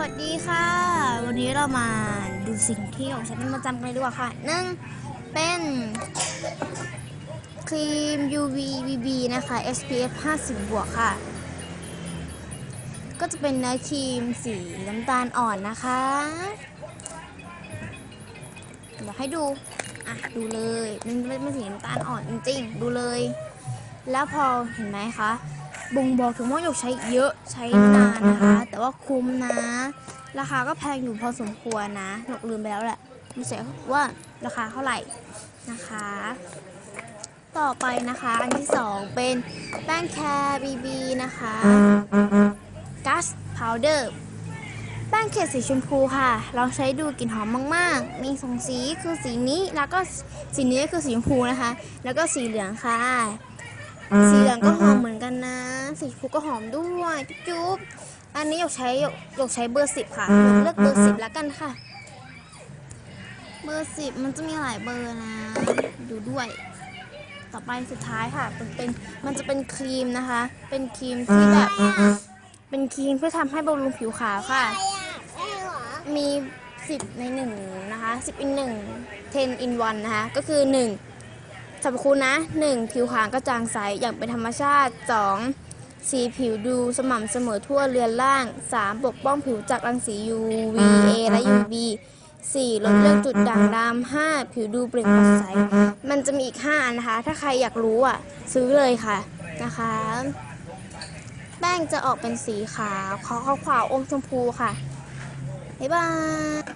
วัสดีค่ะ วันนี้เรามาดูสิ่งที่ของฉันเป็นประจำกันเลยดีกว่าค่ะหนึ่งเป็นครีม UV BB นะคะ SPF 50 บวกค่ะ ก็จะเป็นเนื้อครีมสีน้ำตาลอ่อนนะคะ เดี๋ยวให้ดู อะ ดูเลย มันเป็นสีน้ำตาลอ่อนจริงๆ ดูเลย แล้วพอเห็นไหมคะ บ่งบอกถึงว่าหยกใช้เยอะใช้นานนะคะ แต่ว่าคุ้มนะ ราคาก็แพงอยู่พอสมควรนะหยกลืมไปแล้วแหละไม่ใช่ว่าราคาเท่าไหร่นะคะ ต่อไปนะคะ อันที่สองเป็นแป้งแคร์บีบีนะคะกัสพาวเดอร์แป้งเขตสีชมพูค่ะ ลองใช้ดูกลิ่นหอมมาก ๆ มีสองสีคือสีนี้แล้วก็สีนี้คือสีชมพูนะคะ แล้วก็สีเหลืองค่ะ สีเหลืองก็หอมเหมือนกันนะ สีชมพูก็หอมด้วยจุ๊บๆอันนี้หยกใช้หยกหยกใช้เบอร์สิบค่ะหยกเลือกเบอร์สิบแล้วกันค่ะ เบอร์สิบมันจะมีหลายเบอร์นะ ดูด้วย ต่อไปสุดท้ายค่ะเป็นเป็นมันจะเป็นครีมนะคะ เป็นครีมที่แบบ เป็นครีมเพื่อทำให้บำรุงผิวขาวค่ะ มี10ใน1นะคะ10 in 1 10 in 1นะคะ ก็คือ1 สรรพคุณนะ 1. ผิวขาวกระจ่างใสอย่างเป็นธรรมชาติ 2. สีผิวดูสม่ำเสมอทั่วเรือนร่าง 3. ปกป้องผิวจากรังสี UVA และ UV 4. ลดเรื่องจุดด่างดำ 5. ผิวดูเปล่งปลั่งใส มันจะมีอีก 5 อันนะคะ ถ้าใครอยากรู้อะ ซื้อเลยค่ะนะคะ แป้งจะออกเป็นสีขาวขาวขาวๆอมชมพูค่ะ บ๊ายบาย